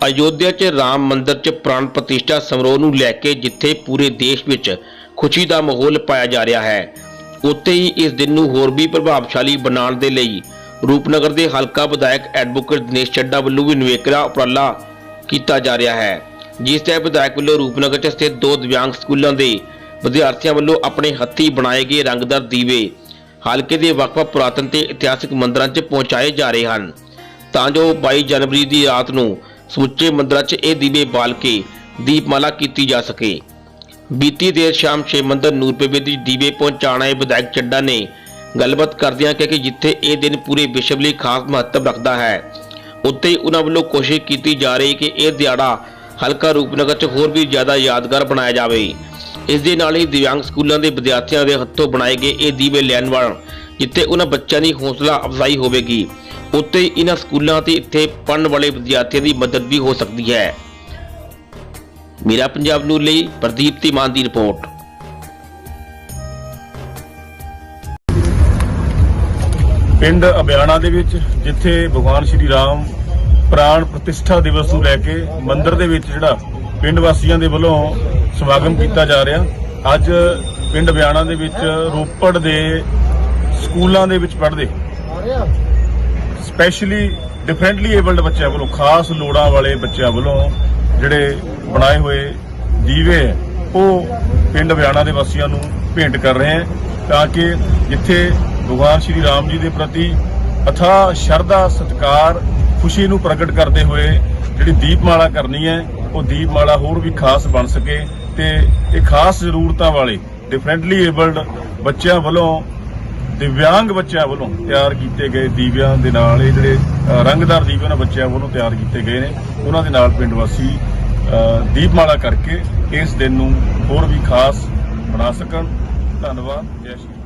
ਅਯੋਧਿਆ 'ਚ ਰਾਮ ਮੰਦਿਰ 'ਚ ਪ੍ਰਾਣ ਪ੍ਰਤਿਸ਼ਠਾ ਸਮਾਰੋਹ ਨੂੰ ਲੈ ਕੇ ਜਿੱਥੇ ਪੂਰੇ ਦੇਸ਼ ਵਿੱਚ ਖੁਸ਼ੀ ਦਾ ਮਾਹੌਲ ਪਾਇਆ ਜਾ ਰਿਹਾ ਹੈ, ਉੱਥੇ ਹੀ ਇਸ ਦਿਨ ਨੂੰ ਹੋਰ ਵੀ ਪ੍ਰਭਾਵਸ਼ਾਲੀ ਬਣਾਉਣ ਦੇ ਲਈ ਰੂਪਨਗਰ ਦੇ ਹਲਕਾ ਵਿਧਾਇਕ ਐਡਵੋਕੇਟ ਦਿਨੇਸ਼ ਚੱਡਾ ਵੱਲੋਂ ਵੀ ਨਿਵੇਕਰਾ ਉਪਰਾਲਾ ਕੀਤਾ ਜਾ ਰਿਹਾ ਹੈ, ਜਿਸ ਤਹਿਤ ਵਿਧਾਇਕ ਵੱਲੋਂ ਰੂਪਨਗਰ 'ਚ ਸਥਿਤ ਦੋ ਦਿਵਿਆਂਗ ਸਕੂਲਾਂ ਦੇ ਵਿਦਿਆਰਥੀਆਂ ਵੱਲੋਂ ਆਪਣੇ ਹੱਥੀਂ ਬਣਾਏ ਗਏ ਰੰਗਦਾਰ ਦੀਵੇ ਹਲਕੇ ਦੇ ਵੱਖ-ਵੱਖ ਪੁਰਾਤਨ ਤੇ ਇਤਿਹਾਸਿਕ ਮੰਦਰਾਂ 'ਚ ਪਹੁੰਚਾਏ ਜਾ ਰਹੇ ਹਨ। ਤਾਂ ਜੋ 22 ਜਨਵਰੀ ਦੀ ਰਾਤ ਨੂੰ ਸਮੁੱਚੇ ਮੰਦਰਾਂ 'ਚ ਇਹ ਦੀਵੇ ਬਾਲ ਕੇ ਦੀਪਮਾਲਾ ਕੀਤੀ ਜਾ ਸਕੇ। ਬੀਤੀ ਦੇਰ ਸ਼ਾਮ ਛੇ ਮੰਦਰ ਨੂਰਪੇ ਦੀ ਦੀਵੇ ਪਹੁੰਚਾਉਣ ਆਏ ਵਿਧਾਇਕ ਚੱਡਾ ਨੇ ਗੱਲਬਾਤ ਕਰਦਿਆਂ ਕਿਹਾ ਕਿ ਜਿੱਥੇ ਇਹ ਦਿਨ ਪੂਰੇ ਵਿਸ਼ਵ ਲਈ ਖਾਸ ਮਹੱਤਵ ਰੱਖਦਾ ਹੈ, ਉੱਥੇ ਹੀ ਉਹਨਾਂ ਵੱਲੋਂ ਕੋਸ਼ਿਸ਼ ਕੀਤੀ ਜਾ ਰਹੀ ਕਿ ਇਹ ਦਿਹਾੜਾ ਹਲਕਾ ਰੂਪਨਗਰ 'ਚ ਹੋਰ ਵੀ ਜ਼ਿਆਦਾ ਯਾਦਗਾਰ ਬਣਾਇਆ ਜਾਵੇ। ਇਸ ਦੇ ਨਾਲ ਹੀ ਦਿਵਿਆਂਗ ਸਕੂਲਾਂ ਦੇ ਵਿਦਿਆਰਥੀਆਂ ਦੇ ਹੱਥੋਂ ਬਣਾਏ ਗਏ ਇਹ ਦੀਵੇ ਲੈਣ ਵਾਲ, ਜਿੱਥੇ ਉਹਨਾਂ ਬੱਚਿਆਂ ਦੀ ਹੌਸਲਾ ਅਫਜ਼ਾਈ ਹੋਵੇਗੀ। ਉੱਥੇ ਹੀ ਇਹਨਾਂ ਸਕੂਲਾਂ ਤੇ ਇੱਥੇ ਪੜ੍ਹਨ ਵਾਲੇ ਵਿਦਿਆਰਥੀਆਂ ਦੀ ਮਦਦ ਵੀ ਹੋ ਸਕਦੀ ਹੈ। ਮੇਰਾ ਪੰਜਾਬ ਨੂੰ ਲਈ ਪ੍ਰਦੀਪ ਤਿਮਾਨ ਦੀ ਰਿਪੋਰਟ। ਪਿੰਡ ਅਬਿਆਣਾ ਦੇ ਵਿੱਚ, ਜਿੱਥੇ ਭਗਵਾਨ ਸ਼੍ਰੀ ਰਾਮ ਪ੍ਰਾਣ ਪ੍ਰਤਿਸ਼ਠਾ ਦਿਵਸ ਨੂੰ ਲੈ ਕੇ ਮੰਦਿਰ ਦੇ ਵਿੱਚ ਜਿਹੜਾ ਪਿੰਡ ਵਾਸੀਆਂ ਦੇ ਵੱਲੋਂ ਸਮਾਗਮ ਕੀਤਾ ਜਾ ਰਿਹਾ, ਅੱਜ ਪਿੰਡ ਅਬਿਆਣਾ ਦੇ ਵਿੱਚ ਰੋਪੜ ਦੇ ਸਕੂਲਾਂ ਦੇ ਵਿੱਚ ਪੜ੍ਹਦੇ। ਸਪੈਸ਼ਲੀ ਡਿਫਰੈਂਟਲੀ ਏਬਲਡ ਬੱਚਿਆਂ ਵੱਲੋਂ ਖਾਸ ਲੋੜਾਂ ਵਾਲੇ ਬੱਚਿਆਂ ਵੱਲੋਂ ਜਿਹੜੇ ਬਣਾਏ ਹੋਏ ਦੀਵੇ ਹੈ, ਉਹ ਪਿੰਡ ਵਿਆਣਾ ਦੇ ਵਾਸੀਆਂ ਨੂੰ ਭੇਂਟ ਕਰ ਰਹੇ ਹਾਂ ਤਾਂ ਕਿ ਜਿੱਥੇ ਭਗਵਾਨ ਸ਼੍ਰੀ ਰਾਮ ਜੀ ਦੇ ਪ੍ਰਤੀ ਅਥਾਹ ਸ਼ਰਧਾ ਸਤਿਕਾਰ ਖੁਸ਼ੀ ਨੂੰ ਪ੍ਰਗਟ ਕਰਦੇ ਹੋਏ ਜਿਹੜੀ ਦੀਪਮਾਲਾ ਕਰਨੀ ਹੈ ਉਹ ਦੀਪਮਾਲਾ ਹੋਰ ਵੀ ਖਾਸ ਬਣ ਸਕੇ ਤੇ ਇਹ ਖਾਸ ਜ਼ਰੂਰਤਾਂ ਵਾਲੇ ਡਿਫਰੈਂਟਲੀ ਏਬਲਡ ਬੱਚਿਆਂ ਵੱਲੋਂ ਦਿਵਿਆਂਗ ਬੱਚਿਆਂ ਵੱਲੋਂ ਤਿਆਰ ਕੀਤੇ ਗਏ ਦੀਵਿਆਂ ਦੇ ਨਾਲ ਇਹ ਜਿਹੜੇ ਰੰਗਦਾਰ ਦੀਵੇ ਉਹਨਾਂ ਬੱਚਿਆਂ ਵੱਲੋਂ ਤਿਆਰ ਕੀਤੇ ਗਏ ਨੇ। ਉਹਨਾਂ ਦੇ ਨਾਲ ਪਿੰਡ ਵਾਸੀ ਦੀਪਮਾਲਾ ਕਰਕੇ ਇਸ ਦਿਨ ਨੂੰ ਹੋਰ ਵੀ ਖਾਸ ਬਣਾ ਸਕਣ। ਧੰਨਵਾਦ, ਜੈ ਸ਼੍ਰੀ